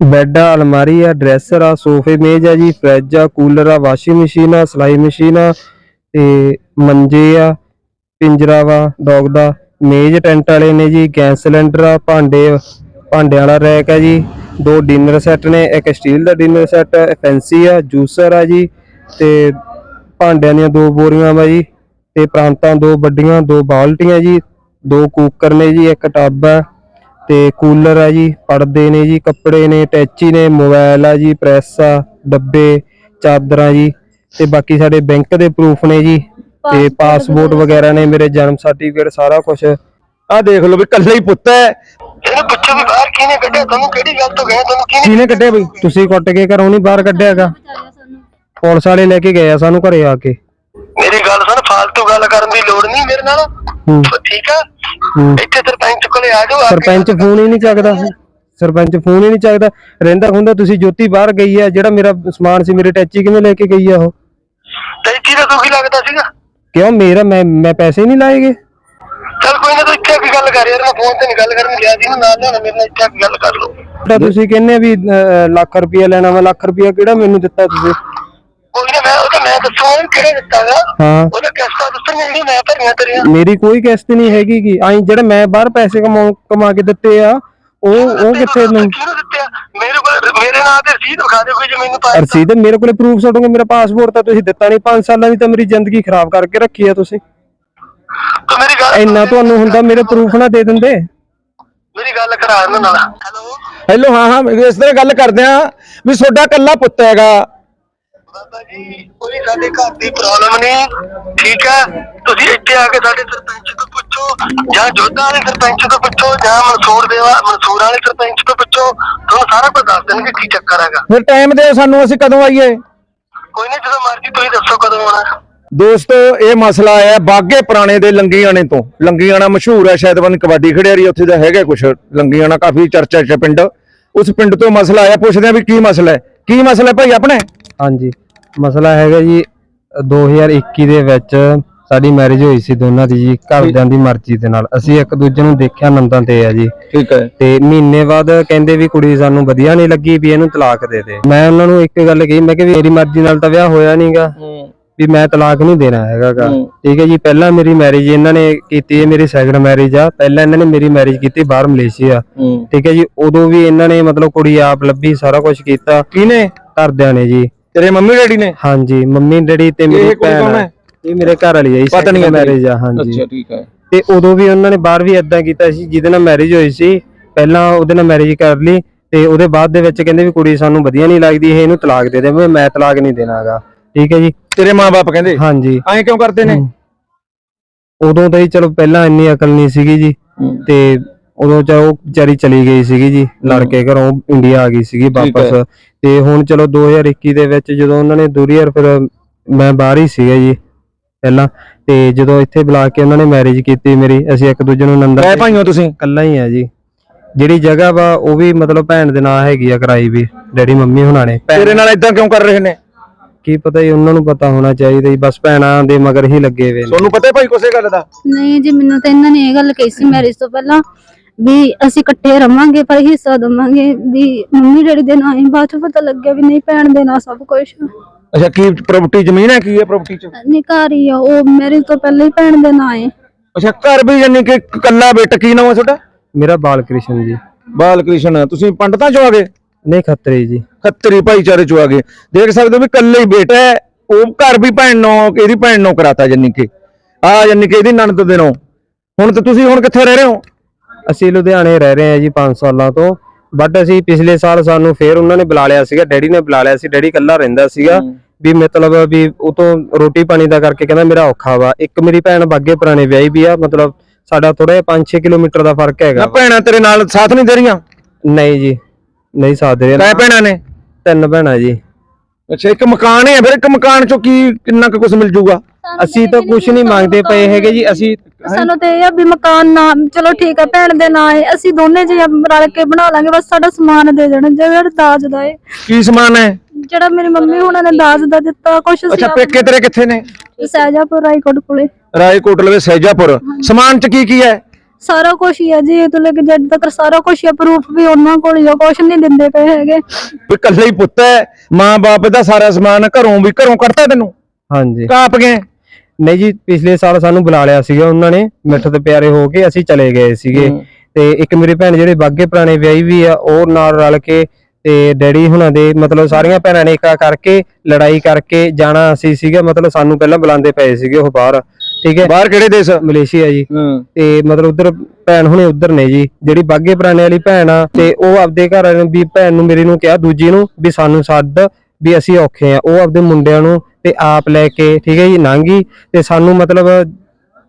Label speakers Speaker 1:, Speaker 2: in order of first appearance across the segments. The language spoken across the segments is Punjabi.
Speaker 1: ਬੈੱਡ ਆ ਅਲਮਾਰੀ ਆ ਡਰੈਸਰ ਆ ਸੋਫੇ, ਮੇਜ਼ ਆ ਜੀ, ਫਰਿੱਜ ਆ, ਕੂਲਰ ਆ, ਵਾਸ਼ਿੰਗ ਮਸ਼ੀਨ ਆ, ਸਲਾਈ ਮਸ਼ੀਨ ਆ, ਤੇ ਮੰਜੇ ਆ ਪਿੰਜਰਾ ਵਾ ਡੌਗ ਦਾ, ਮੇਜ਼ ਟੈਂਟ ਵਾਲੇ ਨੇ ਜੀ, ਗੈਸ ਸਿਲੰਡਰ ਆ, ਭਾਂਡੇ, ਭਾਂਡਿਆਂ ਵਾਲਾ ਰੈਕ ਆ ਜੀ, ਦੋ ਡਿਨਰ ਸੈੱਟ ਨੇ, ਇੱਕ ਸਟੀਲ ਦਾ ਡਿਨਰ ਸੈੱਟ ਫੈਂਸੀ ਆ, ਜੂਸਰ ਆ ਜੀ, ਤੇ ਭਾਂਡਿਆਂ ਦੀਆਂ ਦੋ ਬੋਰੀਆਂ ਵਾ ਜੀ, ਤੇ ਪ੍ਰਾਂਤਾਂ ਦੋ ਵੱਡੀਆਂ, ਦੋ ਬਾਲਟੀਆਂ ਜੀ, ਦੋ ਕੂਕਰ ਨੇ ਜੀ, ਇੱਕ ਟੱਬ ਆ ਤੇ ਕੂਲਰ ਆ ਜੀ ਪਰਦੇ ਨੇ ਜੀ ਕੱਪੜੇ ਨੇ ਟੈਚੀ ਨੇ ਮੋਬਾਈਲ ਆ ਜੀ ਪ੍ਰੈਸ ਆ ਡੱਬੇ ਚਾਦਰਾਂ ਜੀ ਤੇ ਬਾਕੀ ਸਾਡੇ ਬੈਂਕ ਦੇ ਪ੍ਰੂਫ ਨੇ ਜੀ ਤੇ ਪਾਸਪੋਰਟ ਵਗੈਰਾ ਨੇ ਮੇਰੇ ਜਨਮ ਸਰਟੀਫਿਕੇਟ ਸਾਰਾ ਕੁਝ
Speaker 2: ਆ ਦੇਖ ਲਓ ਵੀ ਕੱਲਾ ਹੀ ਪੁੱਤ ਹੈ।
Speaker 3: ਇਹਨੂੰ ਪੁੱਛੋ ਵੀ ਬਾਹਰ ਕਿਹਨੇ ਕੱਢਿਆ? ਤੁਹਾਨੂੰ ਕਿਹੜੀ ਗੱਲ ਤੋਂ ਗਿਆ? ਤੁਹਾਨੂੰ ਕਿਹਨੇ
Speaker 2: ਕਿਹਨੇ ਕੱਢਿਆ ਬਈ
Speaker 1: ਤੁਸੀਂ ਕੁੱਟ ਕੇ ਘਰੋਂ ਨਹੀਂ ਬਾਹਰ ਕੱਢਿਆਗਾ ਪੁਲਿਸ ਵਾਲੇ ਲੈ ਕੇ ਗਏ ਆ ਸਾਨੂੰ ਘਰੇ ਆ ਕੇ।
Speaker 3: ਮੇਰੀ ਗੱਲ ਸੁਣ ਫਾਲਤੂ ਗੱਲ ਕਰਨ ਦੀ ਲੋੜ ਨਹੀਂ ਮੇਰੇ ਨਾਲ।
Speaker 1: ਹੂੰ।
Speaker 3: ਠੀਕ ਆ?
Speaker 1: ਹੂੰ।
Speaker 3: ਇੱਥੇ ਸਰਪੰਚ ਕੋਲੇ ਆ ਜਾਓ ਆ ਕੇ
Speaker 1: ਸਰਪੰਚ ਫੋਨ ਹੀ ਨਹੀਂ ਚੱਕਦਾ। ਸਰਪੰਚ ਫੋਨ ਹੀ ਨਹੀਂ ਚੱਕਦਾ। ਰਹਿੰਦਾ ਹੁੰਦਾ ਤੁਸੀਂ ਜੋਤੀ ਬਾਹਰ ਗਈ ਆ ਜਿਹੜਾ ਮੇਰਾ ਸਮਾਨ ਸੀ ਮੇਰੇ ਟੈਚੀ ਕਿਵੇਂ ਲੈ ਕੇ ਗਈ ਆ ਉਹ?
Speaker 3: ਤੈਨੂੰ ਦਾ ਦੁਖੀ ਲੱਗਦਾ ਸੀਗਾ।
Speaker 1: ਕਿਉਂ? ਮੇਰਾ ਮੈਂ ਮੈਂ ਪੈਸੇ ਨਹੀਂ ਲਾਏਗੇ
Speaker 3: ਚੱਲ ਕੋਈ ਨਾ ਤੂੰ ਇੱਥੇ ਆ ਕੇ ਗੱਲ ਕਰ ਯਾਰ ਮੈਂ ਫੋਨ ਤੇ ਨਹੀਂ ਗੱਲ ਕਰਨ ਗਿਆ ਸੀ ਨਾ ਨਾਲ ਨਾਲ ਮੇਰੇ ਨਾਲ ਇੱਥੇ ਆ ਕੇ ਗੱਲ ਕਰ ਲਓ।
Speaker 1: ਤਾਂ ਤੁਸੀਂ ਕਹਿੰਦੇ ਵੀ ਅਹ, ਲੱਖ ਰੁਪਇਆ ਲੈਣਾ ਵਾ ਲੱਖ ਰੁਪਇਆ ਕਿਹੜਾ ਮੈਨੂੰ ਦਿੱਤਾ ਤੁਸੀਂ?
Speaker 3: ਕੋਈ ਨਾ ਮੈਂ ਉਹ ਤਾਂ ਮੈਂ ਦੱਸੂ ਉਹਨੂੰ ਕਿਹੜੇ ਦਿੱਤਾਗਾ
Speaker 1: ਹਾਂ।
Speaker 3: ਉਹਦਾ ਕਿਸ਼ਤਾਂ ਦੱਸਣੀਆਂ ਜਿਹੜੀ ਮੈਂ ਭਰੀਆਂ ਤੇਰੀਆਂ।
Speaker 1: ਮੇਰੀ ਕੋਈ ਕਿਸ਼ਤ ਨਹੀਂ ਹੈਗੀ ਕਿ ਆਈ ਜਿਹੜਾ ਮੈਂ ਬਾਹਰ ਪੈਸੇ ਕਮਾ ਕਮਾ ਕੇ ਦਿੱਤੇ ਆ ਉਹ ਉਹ ਕਿੱਥੇ ਨੂੰ?
Speaker 3: ਕਿਹਨੂੰ ਦਿੱਤੇ ਆ? ਮੇਰੇ ਕੋਲ ਮੇਰੇ ਨਾਂ ਤੇ ਰਸੀਦ ਵਿਖਾ ਦੇ ਕੋਈ ਜੇ ਮੈਨੂੰ ਪਾ
Speaker 1: ਰਸੀਦ ਮੇਰੇ ਕੋਲੇ ਪ੍ਰੂਫ ਛੱਡੋਗੇ ਮੇਰਾ ਪਾਸਪੋਰਟ ਤਾਂ ਤੁਸੀਂ ਦਿੱਤਾ ਨਹੀਂ। 5 ਸਾਲਾਂ ਦੀ ਤਾਂ ਮੇਰੀ ਜ਼ਿੰਦਗੀ ਖਰਾਬ ਕਰਕੇ ਰੱਖੀ ਆ ਤੁਸੀਂ।
Speaker 3: ਤੂੰ ਮੇਰੀ ਗੱਲ
Speaker 1: ਇੰਨਾ ਤੁਹਾਨੂੰ ਹੁੰਦਾ ਮੇਰੇ ਪ੍ਰੂਫ ਨਾ ਦੇ ਦਿੰਦੇ।
Speaker 3: ਮੇਰੀ ਗੱਲ ਕਰਾ ਨਾਲ। ਹੈਲੋ
Speaker 2: ਹੈਲੋ ਹਾਂ ਹਾਂ ਇਸ ਤਰ੍ਹਾਂ ਗੱਲ ਕਰਦੇ ਆ ਵੀ ਤੁਹਾਡਾ ਕੱਲਾ ਪੁੱਤ ਹੈਗਾ।
Speaker 3: ਬਾਬਾ ਜੀ ਕੋਈ ਸਾਡੇ ਘਰ ਦੀ ਪ੍ਰੋਬਲਮ ਨਹੀਂ ਠੀਕ ਹੈ? ਤੁਸੀਂ ਇੱਥੇ ਆ ਕੇ ਸਾਡੇ ਸਰਪੰਚ ਤੋਂ ਪੁੱਛੋ ਜਾਂ ਜੋਧਾ ਵਾਲੇ ਸਰਪੰਚ ਤੋਂ ਪੁੱਛੋ ਜਾਂ ਮਨਸੂਰ ਦੇਵਾ ਮਨਸੂਰ ਵਾਲੇ ਸਰਪੰਚ ਤੋਂ ਪੁੱਛੋ ਤੁਹਾਨੂੰ ਸਾਰਾ ਕੁਝ ਦੱਸ ਦੇਣਗੇ ਕੀ ਚੱਕਰ ਹੈਗਾ।
Speaker 2: ਫਿਰ ਟਾਈਮ ਦਿਓ ਸਾਨੂੰ ਅਸੀਂ ਕਦੋਂ ਆਈਏ?
Speaker 3: ਕੋਈ ਨਹੀਂ ਜਦੋਂ ਮਰਜ਼ੀ ਤੁਸੀਂ ਦੱਸੋ ਕਦੋਂ ਆਉਣਾ।
Speaker 2: ਦੋਸਤੋ ਇਹ ਮਸਲਾ ਆਇਆ ਬਾਗੇ ਪੁਰਾਣੇ ਦੇ ਲੰਗੀਆਣੇ ਤੋਂ। ਲੰਗੀਆਣਾ ਮਸ਼ਹੂਰ ਹੈ ਸ਼ਾਇਦ ਬਨ ਕਬੱਡੀ ਖਿਡਾਰੀ ਉੱਥੇ ਦਾ ਹੈਗਾ ਕੁਛ। ਲੰਗੀਆਣਾ ਕਾਫੀ ਚਰਚਾ ਚ ਪਿੰਡ। ਉਸ ਪਿੰਡ ਤੋਂ ਮਸਲਾ ਆਇਆ ਪੁੱਛਦੇ ਆ ਵੀ ਕੀ ਮਸਲਾ ਹੈ। ਕੀ ਮਸਲਾ ਹੈ ਭਾਈ ਆਪਣੇ?
Speaker 1: ਹਾਂਜੀ। ਮਸਲਾ ਹੈਗਾ ਜੀ 2021 ਦੇ ਵਿੱਚ ਸਾਡੀ ਮੈਰਿਜ ਹੋਈ ਸੀ ਦੋਨਾਂ ਦੀ ਜੀ ਘਰਦਿਆਂ ਦੀ ਮਰਜ਼ੀ ਦੇ ਨਾਲ। ਅਸੀਂ ਇੱਕ ਦੂਜੇ ਨੂੰ ਦੇਖਿਆ ਨੰਦਾਂ ਤੇ ਆ ਜੀ।
Speaker 2: ਠੀਕ ਹੈ।
Speaker 1: ਤੇ ਮਹੀਨੇ ਬਾਅਦ ਕਹਿੰਦੇ ਵੀ ਕੁੜੀ ਸਾਨੂੰ ਵਧੀਆ ਨਹੀਂ ਲੱਗੀ ਵੀ ਇਹਨੂੰ ਤਲਾਕ ਦੇ ਦੇ। ਮੈਂ ਉਹਨਾਂ ਨੂੰ ਇੱਕ ਗੱਲ ਕਹੀ ਮੈਂ ਕਿ ਵੀ ਮੇਰੀ ਮਰਜ਼ੀ ਨਾਲ ਤਾਂ ਵਿਆਹ ਹੋਇਆ ਨਹੀਂਗਾ ਵੀ ਮੈਂ ਤਲਾਕ ਨਹੀਂ ਦੇਣਾ ਹੈਗਾਗਾ। ਠੀਕ ਹੈ ਜੀ ਪਹਿਲਾਂ ਮੇਰੀ ਮੈਰਿਜ ਇਹਨਾਂ ਨੇ ਕੀਤੀ ਹੈ ਮੇਰੀ ਸੈਕੰਡ ਮੈਰਿਜ ਆ। ਪਹਿਲਾਂ ਇਹਨਾਂ ਨੇ ਮੇਰੀ ਮੈਰਿਜ ਕੀਤੀ ਬਾਹਰ ਮਲੇਸ਼ੀਆ। ਠੀਕ ਹੈ ਜੀ ਉਦੋਂ ਵੀ ਇਹਨਾਂ ਨੇ ਮਤਲਬ ਕੁੜੀ ਆਪ ਲੱਭੀ ਸਾਰਾ ਕੁਝ ਕੀਤਾ।
Speaker 2: ਕਿਹਨੇ?
Speaker 1: ਘਰਦਿਆਂ ਨੇ ਜੀ।
Speaker 2: ਤੇਰੇ ਮੰਮੀ ਡੈਡੀ ਨੇ?
Speaker 1: ਹਾਂਜੀ ਮੰਮੀ ਡੈਡੀ ਤੇ ਮੇਰੀ
Speaker 2: ਇਹ ਕੁੜੀ
Speaker 1: ਭੈਣ
Speaker 2: ਕੌਣ
Speaker 1: ਆ।
Speaker 2: ਹੈ?
Speaker 1: ਇਹ ਮੇਰੇ ਘਰ ਵਾਲੀ ਹੈ ਜੀ
Speaker 2: ਪਤਾ ਨਹੀਂ
Speaker 1: ਮੈਰਿਜ ਆ ਹਾਂਜੀ।
Speaker 2: ਠੀਕ ਹੈ
Speaker 1: ਤੇ ਉਦੋਂ ਵੀ ਉਹਨਾਂ ਨੇ ਬਾਹਰ ਵੀ ਇਦਾਂ ਕੀਤਾ ਸੀ ਜਿਹਦੇ ਨਾਲ ਮੈਰਿਜ ਹੋਈ ਸੀ। ਪਹਿਲਾਂ ਉਹਦੇ ਨਾਲ ਮੈਰਿਜ ਕਰ ਲਈ ਤੇ ਉਹਦੇ ਬਾਅਦ ਦੇ ਵਿੱਚ ਕਹਿੰਦੇ ਵੀ ਕੁੜੀ ਸਾਨੂੰ ਵਧੀਆ ਨਹੀਂ ਲੱਗਦੀ ਇਹ ਇਹਨੂੰ ਤਲਾਕ ਦੇ ਦੇ ਮੈਂ ਮੈਂ ਤਲਾਕ ਨਹੀਂ ਦੇਣਾਗਾ। ਠੀਕ ਹੈ ਜੀ?
Speaker 2: ਤੇਰੇ ਮਾਪੇ ਕਹਿੰਦੇ?
Speaker 1: ਹਾਂਜੀ।
Speaker 2: ਐਂ ਕਿਉਂ ਕਰਦੇ ਨੇ?
Speaker 1: ਉਦੋਂ ਤਾਂ ਹੀ ਚਲੋ ਪਹਿਲਾਂ ਇੰਨੀ ਅਕਲ ਨਹੀਂ ਸੀਗੀ ਜੀ। ਤੇ ਉਦੋਂ ਚ ਉਹ ਵਿਚਾਰੀ ਚਲੀ ਗਈ ਸੀਗੀ ਜੀ ਲੜ ਕੇ ਘਰੋਂ ਇੰਡੀਆ ਆ ਗਈ ਸੀਗੀ। ਵਾਪਸ। ਤੇ ਹੁਣ ਚਲੋ 2021 ਦੇ ਵਿੱਚ ਜਦੋਂ ਉਹਨਾਂ ਨੇ ਦੂਰੀ ਯਾਰ ਫਿਰ ਮੈਂ ਬਾਹਰ ਹੀ ਸੀਗਾ ਜੀ ਪਹਿਲਾਂ। ਤੇ ਜਦੋਂ ਇੱਥੇ ਬੁਲਾ ਕੇ ਉਹਨਾਂ ਨੇ ਮੈਰਿਜ ਕੀਤੀ ਮੇਰੀ ਅਸੀਂ ਇੱਕ ਦੂਜੇ ਨੂੰ ਨੰਦਰ
Speaker 2: ਐ ਭਾਈਓ ਤੁਸੀਂ?
Speaker 1: ਇਕੱਲਾ ਹੀ ਆ ਜੀ। ਜਿਹੜੀ ਜਗ੍ਹਾ ਵਾ ਉਹ ਵੀ ਮਤਲਬ ਭੈਣ ਦੇ ਨਾਂ ਹੈਗੀ ਆ ਕਰਾਈ ਵੀ ਡੈਡੀ ਮੰਮੀ ਹੁਣਾਂ ਨੇ। ਭੈਣ-
Speaker 2: ਤੇਰੇ ਨਾਲ ਇਦਾਂ ਕਿਉਂ ਕਰ ਰਹੇ ਨੇ?
Speaker 1: ਕੀ ਪਤਾ ਜੀ ਉਹਨਾਂ ਨੂੰ ਪਤਾ ਹੋਣਾ ਚਾਹੀਦਾ ਜੀ ਬਸ ਭੈਣਾਂ ਦੇ ਮਗਰ ਹੀ ਲੱਗੇ ਹੋਏ ਨੇ।
Speaker 2: ਤੁਹਾਨੂੰ ਪਤਾ ਹੈ ਭਾਈ ਕੋਸੇ ਗੱਲ ਦਾ?
Speaker 4: ਨਹੀਂ ਜੀ ਮੈਨੂੰ ਤਾਂ ਇਹਨਾਂ ਨੇ ਇਹ ਗੱਲ ਕਹੀ ਸੀ ਮੈਰਿਜ ਤੋਂ ਪਹਿਲਾਂ। ਵੀ ਅਸੀਂ ਇਕੱਠੇ ਰਵਾਂਗੇ ਪਰ ਹਿੱਸਾ ਦਵਾਂਗੇ ਵੀ ਮੰਮੀ ਡੈਡੀ ਦੇ ਨਾਂ ਹੀ ਬਾਅਦ ਚ ਪਤਾ ਲੱਗਿਆ ਵੀ ਨਹੀਂ ਭੈਣ ਦੇ ਨਾਂ ਸਭ ਕੁਝ
Speaker 2: ਅੱਛਾ ਕੀ ਪ੍ਰਾਪਰਟੀ ਜ਼ਮੀਨ ਹੈ ਕੀ ਹੈ ਪ੍ਰਾਪਰਟੀ ਚ?
Speaker 4: ਨਹੀਂ ਘਰ ਹੀ ਆ ਉਹ ਮੈਰਿਜ ਤੋਂ ਪਹਿਲਾਂ ਹੀ ਭੈਣ ਦੇ ਨਾਂ ਹੈ
Speaker 2: ਅੱਛਾ ਘਰ ਵੀ ਯਾਨੀ ਕਿ ਕੱਲਾ ਬੇਟਾ ਕੀ ਨਾਮ ਹੈ ਤੁਹਾਡਾ?
Speaker 1: ਮੇਰਾ ਬਾਲ ਕ੍ਰਿਸ਼ਨ ਜੀ।
Speaker 2: ਬਾਲ ਕ੍ਰਿਸ਼ਨ ਤੁਸੀਂ ਪੰਡਤਾਂ ਚੋਂ ਆ ਗਏ?
Speaker 1: ਨਹੀਂ ਖੱਤਰੀ ਜੀ।
Speaker 2: ਖੱਤਰੀ ਭਾਈਚਾਰੇ ਚੋਂ ਆ ਗਏ। ਦੇਖ ਸਕਦੇ ਹੋ ਵੀ ਕੱਲੇ ਹੀ ਬੇਟਾ ਹੈ ਉਹ ਘਰ ਵੀ ਭੈਣ ਨੂੰ ਇਹਦੀ ਭੈਣ ਨੂੰ ਕਰਾਤਾ ਯਾਨੀ ਕਿ। ਆ ਯਾਨੀ ਕਿ ਇਹਦੀ ਨਣਦ ਦੇ ਨੂੰ। ਹੁਣ ਤੇ ਤੁਸੀਂ ਹੁਣ ਕਿੱਥੇ ਰਹਿ ਰਹੇ ਹੋ?
Speaker 1: ਅਸੀਂ ਲੁਧਿਆਣੇ ਰਹਿ ਰਹੇ ਹਾਂ ਜੀ 5 ਸਾਲਾਂ ਤੋਂ ਬਟ ਅਸੀਂ ਪਿਛਲੇ ਸਾਲ ਸਾਨੂੰ ਫੇਰ ਉਹਨਾਂ ਨੇ ਬੁਲਾ ਲਿਆ ਸੀਗਾ ਡੈਡੀ ਨੇ ਬੁਲਾ ਲਿਆ ਸੀ ਡੈਡੀ ਇਕੱਲਾ ਰਹਿੰਦਾ ਸੀਗਾ ਵੀ ਮਤਲਬ ਵੀ ਉਹ ਤੋਂ ਰੋਟੀ ਪਾਣੀ ਦਾ ਕਰਕੇ ਕਹਿੰਦਾ ਮੇਰਾ ਔਖਾ ਵਾ ਇੱਕ ਮੇਰੀ ਭੈਣ ਬਾਗੇ ਪੁਰਾਣੇ ਵਿਆਹੀ ਵੀ ਆ ਮਤਲਬ ਸਾਡਾ ਥੋੜਾ ਜਿਹਾ 5-6 ਕਿਲੋਮੀਟਰ ਦਾ ਫ਼ਰਕ ਹੈਗਾ
Speaker 2: ਨਾ। ਭੈਣਾਂ ਤੇਰੇ ਨਾਲ ਸਾਥ ਨਹੀਂ ਦੇ ਰਹੀਆਂ?
Speaker 1: ਨਹੀਂ ਜੀ ਨਹੀਂ ਸਾਦੇ
Speaker 2: ਕੈ ਭੈਣਾਂ ਨੇ?
Speaker 1: ਤਿੰਨ ਭੈਣਾਂ ਜੀ।
Speaker 2: ਅੱਛਾ ਇੱਕ ਮਕਾਨ ਹੈ ਫਿਰ ਇੱਕ ਮਕਾਨ ਚੋਂ ਕੀ ਕਿੰਨਾ ਕੁ ਕੁਝ ਮਿਲ ਜੂਗਾ?
Speaker 1: ਅਸੀਂ ਤਾਂ ਕੁਝ ਨਹੀਂ ਮੰਗਦੇ ਪਏ ਹੈਗੇ ਜੀ ਅਸੀਂ
Speaker 4: ਸਾਨੂੰ ਤੇ ਇਹ ਆ ਵੀ ਮਕਾਨ ਨਾ ਚਲੋ ਠੀਕ ਆ ਭੈਣ ਦੇ ਨਾਂ ਹੈ ਅਸੀਂ ਦੋਨੇ ਜੀ ਰਲ ਕੇ ਬਣਾ ਲਾਂਗੇ ਬਸ ਸਾਡਾ ਸਮਾਨ ਦੇ ਦੇਣਾ ਜਿਹੜਾ ਦਾਜ ਦਾ ਹੈ
Speaker 2: ਕੀ ਸਮਾਨ ਹੈ?
Speaker 4: ਜਿਹੜਾ ਮੇਰੀ ਮੰਮੀ ਹੁਣਾਂ ਨੇ ਦਾਜ ਦਾ ਦਿੱਤਾ ਕੁਛ
Speaker 2: ਅੱਛਾ ਪੇਕੇ ਤੇਰੇ ਕਿੱਥੇ ਨੇ?
Speaker 4: ਸਹਿਜਾਪੁਰ ਰਾਈਕੋਟ ਕੋਲੇ।
Speaker 2: ਰਾਏਕੋਟ ਲਵੇ ਸਹਿਜਾਪੁਰ। ਸਮਾਨ ਚ ਕੀ ਕੀ ਹੈ?
Speaker 4: ਸਾਰਾ ਕੁਝ ਹੀ ਆ ਜੀ ਇਹ ਤੋਂ ਲੈ ਕੇ ਤੱਕ ਸਾਰਾ ਕੁਝ ਹੀ ਪ੍ਰੂਫ ਵੀ ਉਹਨਾਂ ਕੋਲ ਹੀ ਆ ਕੁਝ ਨਹੀਂ ਦਿੰਦੇ ਪਏ ਹੈਗੇ।
Speaker 2: ਵੀ ਇਕੱਲਾ ਹੀ ਪੁੱਤ ਹੈ ਮਾਂ-ਬਾਪ ਦਾ ਸਾਰਾ ਸਮਾਨ ਘਰੋਂ ਵੀ ਘਰੋਂ ਕੱਢਤਾ ਤੈਨੂੰ?
Speaker 1: ਹਾਂਜੀ।
Speaker 2: ਕਾਪ ਗਏ?
Speaker 1: ਨਹੀਂ ਜੀ ਪਿਛਲੇ ਸਾਲ ਸਾਨੂੰ ਬੁਲਾ ਲਿਆ ਸੀਗਾ ਉਹਨਾਂ ਨੇ ਮਿੱਠ ਤੇ ਪਿਆਰੇ ਹੋ ਕੇ ਅਸੀਂ ਚਲੇ ਗਏ ਸੀਗੇ। ਤੇ ਇੱਕ ਮੇਰੀ ਭੈਣ ਜਿਹੜੇ ਬਾਗੇ ਪੁਰਾਣੇ ਵਿਆਹੀ ਵੀ ਆ ਉਹ ਨਾਲ ਰਲ ਕੇ ਤੇ ਡੈਡੀ ਹੁਣਾਂ ਦੇ ਮਤਲਬ ਸਾਰੀਆਂ ਭੈਣਾਂ ਨੇ ਏਕਾ ਕਰਕੇ ਲੜਾਈ ਕਰਕੇ ਜਾਣਾ ਅਸੀਂ ਸੀਗਾ ਮਤਲਬ ਸਾਨੂੰ ਪਹਿਲਾਂ ਬੁਲਾਉਂਦੇ ਪਏ ਸੀਗੇ ਉਹ ਬਾਹਰ ਠੀਕ ਹੈ?
Speaker 2: ਬਾਹਰ ਕਿਹੜੇ ਦੇਸ਼?
Speaker 1: ਮਲੇਸ਼ੀਆ ਜੀ। ਤੇ ਮਤਲਬ ਉਧਰ ਭੈਣ ਹੁਣੇ ਉਧਰ ਨੇ ਜੀ ਜਿਹੜੀ ਬਾਗੇ ਪੁਰਾਣੇ ਵਾਲੀ ਭੈਣ ਆ ਤੇ ਉਹ ਆਪਦੇ ਘਰ ਵਾਲੇ ਨੂੰ ਵੀ ਭੈਣ ਨੂੰ ਮੇਰੀ ਨੂੰ ਕਿਹਾ ਦੂਜੀ ਨੂੰ ਵੀ ਸਾਨੂੰ ਸੱਦ ਵੀ ਅਸੀਂ ਔਖੇ ਆ। ਉਹ ਆਪਦੇ ਮੁੰਡਿਆਂ ਨੂੰ ਤੇ ਆਪ ਲੈ ਕੇ ਠੀਕ ਹੈ ਜੀ ਨਾਂਗੀ ਤੇ ਸਾਨੂੰ ਮਤਲਬ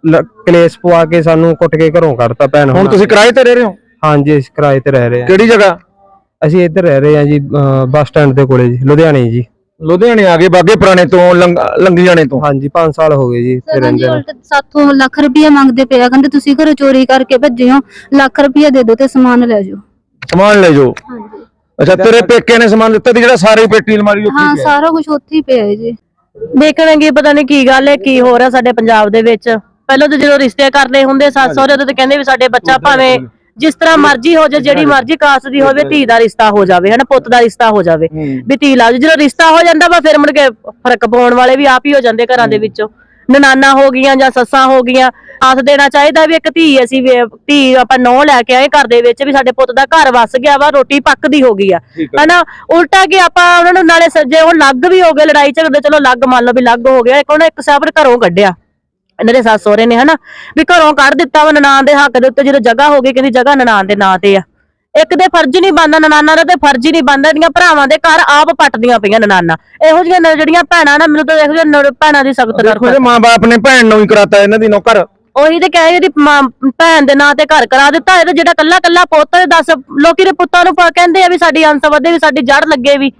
Speaker 1: ਲ- ਕਲੇਸ਼ ਪਵਾ ਕੇ ਸਾਨੂੰ ਕੁੱਟ ਕੇ ਘਰੋਂ ਕੱਢਤਾ ਭੈਣ
Speaker 2: ਹੁਣ ਤੁਸੀਂ ਕਿਰਾਏ ਤੇ ਰਹਿ ਰਹੇ ਹੋ?
Speaker 1: ਹਾਂਜੀ ਅਸੀਂ ਕਿਰਾਏ ਤੇ ਰਹਿ ਰਹੇ ਆ
Speaker 2: ਕਿਹੜੀ ਜਗ੍ਹਾ?
Speaker 1: ਅਸੀਂ ਇੱਧਰ ਰਹਿ ਰਹੇ ਆ ਜੀ ਅਹ ਬੱਸ ਸਟੈਂਡ ਦੇ ਕੋਲੇ ਜੀ ਲੁਧਿਆਣੇ ਜੀ।
Speaker 2: ਲੁਧਿਆਣੇ ਆ ਗਏ ਬਾਗੇ ਪੁਰਾਣੇ ਤੋਂ ਲੰਗ- ਲੰਗੀਆਣੇ ਤੋਂ?
Speaker 1: ਹਾਂਜੀ 5 ਸਾਲ ਹੋ ਗਏ ਜੀ ਇੱਥੇ
Speaker 4: ਸਰ
Speaker 1: ਰਹਿੰਦੇ
Speaker 4: ਜੀ
Speaker 1: ਨੂੰ।
Speaker 4: ਉਲਟ ਸਾਥੋਂ ਲੱਖ ਰੁਪਇਆ ਮੰਗਦੇ ਪਿਆ ਕਹਿੰਦੇ ਤੁਸੀਂ ਘਰੋਂ ਚੋਰੀ ਕਰਕੇ ਭੱਜੇ ਹੋ ਲੱਖ ਰੁਪਇਆ ਦੇ ਦਿਓ ਤੇ ਸਮਾਨ ਲੈ ਜਾਓ।
Speaker 2: ਸਮਾਨ ਲੈ ਜਾਓ?
Speaker 4: ਹਾਂਜੀ।
Speaker 2: ਅੱਛਾ ਤੇਰੇ ਪੇਕੇ ਨੇ ਸਮਾਨ ਦਿੱਤਾ ਤੇ ਜਿਹੜਾ ਸਾਰੇ ਪੇਟੀ ਅਲਮਾਰੀ ਉੱਥੇ
Speaker 4: ਹਾਂ
Speaker 2: ਹੀ
Speaker 4: ਸਾਰਾ ਕੁਝ ਉੱਥੇ ਹੀ ਪਿਆ ਹੈ ਜੀ।
Speaker 5: ਦੇਖਣਗੇ ਪਤਾ ਨਹੀਂ ਕੀ ਗੱਲ ਹੈ ਕੀ ਹੋ ਰਿਹਾ ਸਾਡੇ ਪੰਜਾਬ ਦੇ ਵਿੱਚ। ਪਹਿਲਾਂ ਤਾਂ ਜਦੋਂ ਰਿਸ਼ਤੇ ਕਰਨੇ ਹੁੰਦੇ ਸੱਸ ਸਹੁਰੇ ਉਦੋਂ ਤਾਂ ਕਹਿੰਦੇ ਵੀ ਸਾਡੇ ਬੱਚਾ ਭਾਵੇਂ ਜਿਸ ਤਰ੍ਹਾਂ ਮਰਜ਼ੀ ਹੋ ਜਾਏ ਜਿਹੜੀ ਮਰਜ਼ੀ ਕਾਸਟ ਦੀ ਹੋਵੇ ਧੀ ਦਾ ਰਿਸ਼ਤਾ ਹੋ ਜਾਵੇ ਹਨਾ ਪੁੱਤ ਦਾ ਰਿਸ਼ਤਾ ਹੋ ਜਾਵੇ। ਵੀ ਧੀ ਲਾ। ਜਦੋਂ ਰਿਸ਼ਤਾ ਹੋ ਜਾਂਦਾ ਵਾ ਫਿਰ ਮੁੜ ਕੇ ਫ਼ਰਕ ਪਾਉਣ ਵਾਲੇ ਵੀ ਆਪ ਹੀ ਹੋ ਜਾਂਦੇ ਘਰਾਂ ਦੇ ਵਿੱਚੋਂ। ਨਨਾਨਾ ਹੋ ਗਈਆਂ ਜਾਂ ਸੱਸਾਂ ਹੋ ਗਈਆਂ ਆਸ ਦੇਣਾ ਚਾਹੀਦਾ ਵੀ ਇੱਕ ਧੀ ਅਸੀਂ ਵੀ ਧੀ ਆਪਾਂ ਨੌ ਲੈ ਕੇ ਆਏ ਘਰ ਦੇ ਵਿੱਚ ਵੀ ਸਾਡੇ ਪੁੱਤ ਦਾ ਘਰ ਵਸ ਗਿਆ ਵਾ ਰੋਟੀ ਪੱਕਦੀ ਹੋ ਗਈ ਆ। ਹਨਾ? ਉਲਟਾ ਕਿ ਆਪਾਂ ਉਹਨਾਂ ਨੂੰ ਨਾਲੇ ਸੱਜੇ ਉਹ ਲੱਗ ਵੀ ਹੋ ਗਏ ਲੜਾਈ ਝਗੜੇ ਚਲੋ ਲੱਗ ਮੰਨ ਲਓ ਵੀ ਲੱਗ ਹੋ ਗਿਆ ਇੱਕ ਉਹਨੇ ਇੱਕ ਸਾਬਰ ਘਰੋਂ ਕੱਢਿਆ। ਇਹਨਾਂ ਦੇ ਸੱਸ ਸਹੁਰੇ ਨੇ ਹਨਾ? ਵੀ ਘਰੋਂ ਕੱਢ ਦਿੱਤਾ ਵਾ ਨਨਾਣ ਦੇ ਹੱਕ ਦੇ ਉੱਤੇ ਜਦੋਂ ਜਗ੍ਹਾ ਹੋ ਗਈ ਕਹਿੰਦੀ ਜਗ੍ਹਾ ਨਨਾਣ ਦੇ ਨਾਂ ਤੇ ਆ। ਇੱਕ ਦੇ ਫਰਜ਼ ਨਹੀਂ ਬਣਦਾ ਨਨਾਨਾ ਦਾ ਤੇ ਫਰਜ਼ ਹੀ ਨਹੀਂ ਬਣਦਾ ਇਹਦੀਆਂ ਭਰਾਵਾਂ ਦੇ ਘਰ ਆਪ ਪੱਟਦੀਆਂ ਪਈਆਂ ਨਨਾਨਾ। ਇਹੋ ਜਿਹੀਆਂ ਨ- ਜਿਹੜੀਆਂ ਭੈਣਾਂ ਨਾ ਮੈਨੂੰ ਤਾਂ ਇਹੋ ਜਿਹੀਆਂ ਨ- ਭੈਣਾਂ ਦੀ ਸਖਤ
Speaker 2: ਦੇਖੋ ਇਹਦੇ ਮਾਂ-ਬਾਪ ਨੇ ਭੈਣ ਨੂੰ ਹੀ ਕਰਾਤਾ ਇਹਨਾਂ ਦੀ ਨੌਕਰ
Speaker 5: ਉਹੀ ਤੇ ਕਹੇ ਇਹਦੀ ਮਾਂ- ਭੈਣ ਦੇ ਨਾਂ ਤੇ ਘਰ ਕਰਾ ਦਿੱਤਾ। ਇਹਦਾ ਜਿਹੜਾ ਕੱਲਾ ਕੱਲਾ ਪੁੱਤ ਹੈ, ਦੱਸ ਲੋਕੀ ਦੇ ਪੁੱਤਾਂ ਨੂੰ ਪ- ਕਹਿੰਦੇ ਆ ਵੀ ਸਾਡੀ ਅੰਸ ਵਧੇ ਵੀ ਸਾਡੀ ਜੜ ਲੱਗੇ ਵੀ।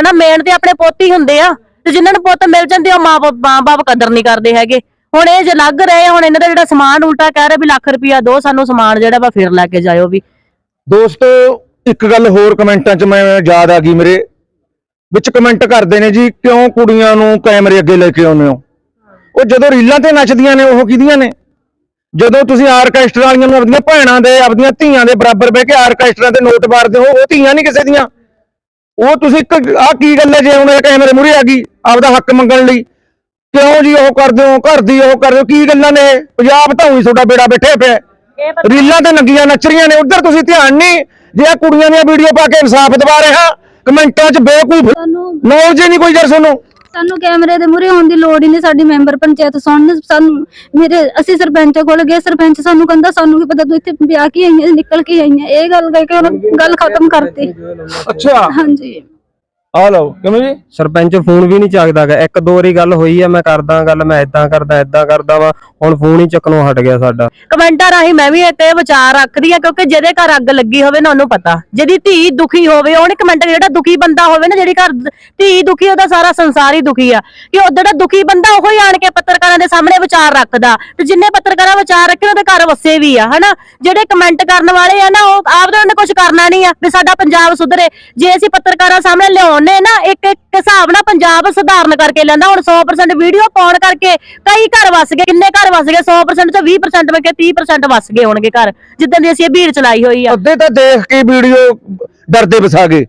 Speaker 5: ਹਨਾ ਮੇਨ ਤੇ ਆਪਣੇ ਪੁੱਤ ਹੀ ਹੁੰਦੇ ਆ। ਤੇ ਜਿਨ੍ਹਾਂ ਨੂੰ ਪੁੱਤ ਮਿਲ ਜਾਂਦੇ ਆ, ਉਹ ਮਾਂ ਮਾਂ ਬਾਪ ਕਦਰ ਨਹੀਂ ਕਰਦੇ ਹੈਗੇ। ਹੁਣ ਇਹ ਜੇ ਲੱਗ ਰਹੇ ਆ, ਹੁਣ ਇਹਨਾਂ ਦਾ ਜਿਹੜਾ ਸਮਾਨ ਉਲਟਾ ਕਹਿ ਰਿਹਾ ਵੀ ਲੱਖ ਰੁਪਇਆ ਦੋ ਸਾਨੂੰ ਸਮਾਨ ਜਿਹੜਾ ਵਾ ਫਿਰ ਲੈ ਕੇ ਜਾਇਓ ਵੀ।
Speaker 2: ਦੋਸਤੋ, ਇੱਕ ਗੱਲ ਹੋਰ ਕਮੈਂਟਾਂ 'ਚ ਮੈਂ ਯਾਦ ਆ ਗਈ ਮੇਰੇ। ਵਿੱਚ ਕਮੈਂਟ ਕਰਦੇ ਨੇ ਜੀ, ਕਿਉਂ ਕੁੜੀਆਂ ਨੂੰ ਕੈਮਰੇ ਅੱਗੇ ਲੈ ਕੇ ਆਉਂਦੇ ਹੋ? ਉਹ ਜਦੋਂ ਰੀਲਾਂ ਤੇ ਨੱਚਦੀਆਂ ਨੇ, ਉਹ ਕਿਹਦੀਆਂ ਨੇ? ਜਦੋਂ ਤੁਸੀਂ ਆਰਕੈਸਟਰਾ ਵਾਲੀਆਂ ਨੂੰ ਆਪਣੀਆਂ ਭੈਣਾਂ ਦੇ, ਆਪਣੀਆਂ ਧੀਆਂ ਦੇ ਬਰਾਬਰ ਬਹਿ ਕੇ ਆਰਕੈਸਟਰਾ ਦੇ ਨੋਟ ਮਾਰਦੇ ਹੋ, ਉਹ ਧੀਆਂ ਨਹੀਂ ਕਿਸੇ ਦੀਆਂ? ਉਹ ਤੁਸੀਂ ਆ ਕੀ ਗੱਲ ਹੈ ਜੇ ਹੁਣ ਇਹ ਕੈਮਰੇ ਮੂਹਰੇ ਆ ਗਈ, ਆਪਦਾ ਹੱਕ ਮੰਗਣ ਲਈ? ਕਿਉਂ ਜੀ ਉਹ ਕਰਦੇ ਹੋ, ਘਰ ਦੀ ਉਹ ਕਰਦੇ ਹੋ? ਕੀ ਗੱਲਾਂ ਨੇ? ਪੰਜਾਬ ਤਾਂ ਉਹੀ ਤੁਹਾਡਾ ਬੇੜਾ ਬੈਠੇ ਪਿਆ ਰੀਲਾਂ ਤੇ ਨੰਗੀਆਂ ਨੱਚ ਰਹੀਆਂ ਨੇ ਉਧਰ ਤੁਸੀਂ ਧਿਆਨ ਨਹੀਂ ਜੇ ਆ ਕੁੜੀਆਂ ਦੀਆਂ ਵੀਡੀਓ ਪਾ ਕੇ ਇਨਸਾਫ ਦਿਵਾ ਰਿਹਾ ਕਮੈਂਟਾਂ 'ਚ ਬੇਵਕੂਫ
Speaker 4: ਸਾਨੂੰ
Speaker 2: ਨੌਲੇਜ ਨਹੀਂ ਕੋਈ ਜਰ ਤੁਹਾਨੂੰ
Speaker 4: ਸਾਨੂੰ ਕੈਮਰੇ ਦੇ ਮੂਹਰੇ ਆਉਣ ਦੀ ਲੋੜ ਹੀ ਨਹੀਂ ਸਾਡੀ ਮੈਂਬਰ ਪੰਚਾਇਤ ਸੁਣਨ ਸਾਨੂੰ ਮੇਰੇ ਅਸੀਂ ਸਰਪੰਚ ਕੋਲ ਗਏ ਸਰਪੰਚ ਸਾਨੂੰ ਕਹਿੰਦਾ ਸਾਨੂੰ ਕੀ ਪਤਾ ਤੂੰ ਇੱਥੇ ਵਿਆਹ ਕੀ ਆਈਆਂ ਨਿਕਲ ਕੇ ਆਈਆਂ ਇਹ ਗੱਲ ਕਹਿ ਕੇ ਉਹਨੇ ਗੱਲ ਖਤਮ ਕਰਤੀ।
Speaker 2: ਅੱਛਾ।
Speaker 4: ਹਾਂਜੀ।
Speaker 2: ਆ ਲਓ ਕਿਵੇਂ ਜੀ?
Speaker 1: ਸਰਪੰਚ ਫੋਨ ਵੀ ਨਹੀਂ ਚੱਕਦਾਗਾ ਇੱਕ ਦੋ ਵਾਰੀ ਗੱਲ ਹੋਈ ਆ ਮੈਂ ਕਰਦਾ ਗੱਲ ਮੈਂ ਇਦਾਂ ਕਰਦਾ ਇਦਾਂ ਕਰਦਾ ਵਾ। ਹੁਣ ਫੋਨ ਹੀ ਚੱਕਣੋਂ ਹਟ ਗਿਆ ਸਾਡਾ।
Speaker 5: ਕਮੈਂਟਾਂ ਰਾਹੀਂ ਮੈਂ ਵੀ ਇਹ ਵਿਚਾਰ ਰੱਖਦੀ ਆ ਕਿਉਂਕਿ ਜਿਹਦੇ ਘਰ ਅੱਗ ਲੱਗੀ ਹੋਵੇ ਨਾ ਉਹਨੂੰ ਪਤਾ। ਜਿਹਦੀ ਧੀ ਦੁਖੀ ਹੋਵੇ ਉਹਨੇ ਕਮੈਂਟ ਜਿਹੜਾ ਦੁਖੀ ਬੰਦਾ ਹੋਵੇ ਨਾ ਜਿਹੜੀ ਘਰ ਧੀ ਦੁਖੀ ਉਹਦਾ ਸਾਰਾ ਸੰਸਾਰ ਹੀ ਦੁਖੀ ਆ। ਕਿ ਉਹ ਜਿਹੜਾ ਦੁਖੀ ਬੰਦਾ ਉਹ ਹੀ ਆਣ ਕੇ ਪੱਤਰਕਾਰਾਂ ਦੇ ਸਾਹਮਣੇ ਵਿਚਾਰ ਰੱਖਦਾ। ਤੇ ਜਿੰਨੇ ਪੱਤਰਕਾਰਾਂ ਵਿਚਾਰ ਰੱਖੇ ਉਹਦੇ ਘਰ ਵਸੇ ਵੀ ਆ ਹਨਾ? ਜਿਹੜੇ ਕਮੈਂਟ ਕਰਨ ਵਾਲੇ ਆ ਨਾ ਉਹ ਆਪਦੇ ਉਹਨੇ ਕੁਝ ਕਰਨਾ ਨਹੀਂ ਆ ਵੀ ਸਾਡਾ ਪੰਜਾਬ ਸੁਧਰੇ। ਜੇ ਅਸੀਂ ਪੱਤਰਕਾਰਾਂ ਸਾਹਮਣੇ ਲਿਆਉਣੇ ਨਾ ਇੱਕ ਇੱਕ ਹਿਸਾਬ ਨਾਲ ਪੰਜਾਬ ਸੁਧਾਰਨ ਕਰਕੇ ਲੈਂਦਾ ਹੁਣ 100% ਵੀਡੀਓ ਪਾਉਣ ਕਰਕੇ ਕਈ ਘਰ ਵਸ ਗਏ ਕਿੰਨੇ ਘਰ ਵਸ ਗਏ? 100% ਚੋਂ 20% ਮੈਂ ਕਿ 30% ਵਸ ਗਏ ਹੋਣਗੇ ਘਰ ਜਿੱਦਾਂ ਦੀ ਅਸੀਂ ਇਹ ਭੀੜ ਚਲਾਈ ਹੋਈ ਆ।
Speaker 2: ਅੱਧੇ ਤਾਂ ਦੇਖ ਕੇ ਵੀਡੀਓ ਡਰਦੇ ਵਸਾ ਗਏ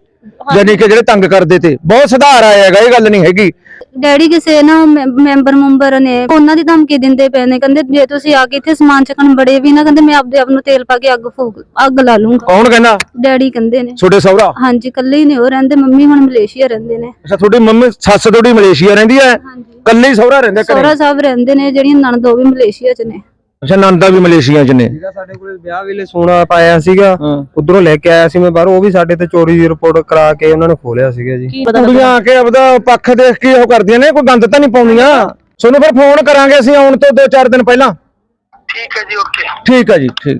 Speaker 2: ਯਾਨੀ ਕਿ ਜਿਹੜੇ ਤੰਗ ਕਰਦੇ ਤੇ। ਬਹੁਤ ਸੁਧਾਰ ਆਇਆ ਹੈਗਾ ਇਹ ਗੱਲ ਨਹੀਂ ਹੈਗੀ।
Speaker 4: ਡੈਡੀ ਕਿਸੇ ਨਾ ਮੈਂਬਰ ਮੁੰਬਰ ਨੇ ਉਹਨਾਂ ਦੀ ਧਮਕੀ ਦਿੰਦੇ ਪਏ ਨੇ ਕਹਿੰਦੇ ਜੇ ਤੁਸੀਂ ਆ ਕੇ ਇੱਥੇ ਸਮਾਨ ਚੱਕਣ ਬੜੇ ਵੀ ਨਾ ਕਹਿੰਦੇ ਮੈਂ ਆਪਦੇ ਆਪ ਨੂੰ ਤੇਲ ਪਾ ਕੇ ਅੱਗ ਫੂਕ ਅੱਗ ਲਾ ਲੂੰਗਾ
Speaker 2: ਕੌਣ ਕਹਿੰਦਾ?
Speaker 4: ਡੈਡੀ ਕਹਿੰਦੇ ਨੇ।
Speaker 2: ਤੁਹਾਡੇ ਸਹੁਰਾ?
Speaker 4: ਹਾਂਜੀ ਇਕੱਲੇ ਹੀ ਨੇ ਉਹ ਰਹਿੰਦੇ ਮੰਮੀ ਹੁਣ ਮਲੇਸ਼ੀਆ ਰਹਿੰਦੇ ਨੇ।
Speaker 2: ਅੱਛਾ ਤੁਹਾਡੀ ਮੰਮੀ ਸੱਸ ਤੁਹਾਡੀ ਮਲੇਸ਼ੀਆ ਰਹਿੰਦੀ ਹੈ?
Speaker 4: ਹਾਂਜੀ।
Speaker 2: ਕੱਲੇ ਹੀ ਸਹੁਰਾ ਰਹਿੰਦਾ ਘਰੇ?
Speaker 4: ਸੋਹਰਾ ਸਾਹਿਬ ਰਹਿੰਦੇ ਨੇ ਜਿਹੜੀਆਂ ਨਣਦ ਉਹ ਵੀ ਮਲੇਸ਼ੀਆ 'ਚ ਨੇ।
Speaker 2: ਅੱਛਾ ਨੰਦਾ ਵੀ ਮਲੇਸ਼ੀਆ 'ਚ ਨੇ।
Speaker 1: ਜਿਹੜਾ ਸਾਡੇ ਕੋਲੇ ਵਿਆਹ ਵੇਲੇ ਸੋਨਾ ਪਾਇਆ ਸੀਗਾ।
Speaker 2: ਹਾਂ।
Speaker 1: ਉਧਰੋਂ ਲੈ ਕੇ ਆਇਆ ਸੀ ਮੈਂ ਬਾਹਰੋਂ ਉਹ ਵੀ ਸਾਡੇ ਤੇ ਚੋਰੀ ਦੀ ਰਿਪੋਰਟ ਕਰਾ ਕੇ ਉਹਨਾਂ ਨੇ ਖੋਲਿਆ ਸੀਗਾ ਜੀ।
Speaker 2: ਕੁੜੀਆਂ ਆ ਕੇ ਆਪਦਾ ਪੱਖ ਦੇਖ ਕੇ ਉਹ ਕਰਦੀਆਂ ਨੇ ਕੋਈ ਗੰਦ ਤਾਂ ਨਹੀਂ ਪਾਉਂਦੀਆਂ ਤੁਹਾਨੂੰ ਫਿਰ ਫੋਨ ਕਰਾਂਗੇ ਅਸੀਂ ਆਉਣ ਤੋਂ 2-4 ਦਿਨ ਪਹਿਲਾਂ।
Speaker 3: ਠੀਕ ਹੈ ਜੀ ਓਕੇ।
Speaker 2: ਠੀਕ ਹੈ ਜੀ ਠੀਕ।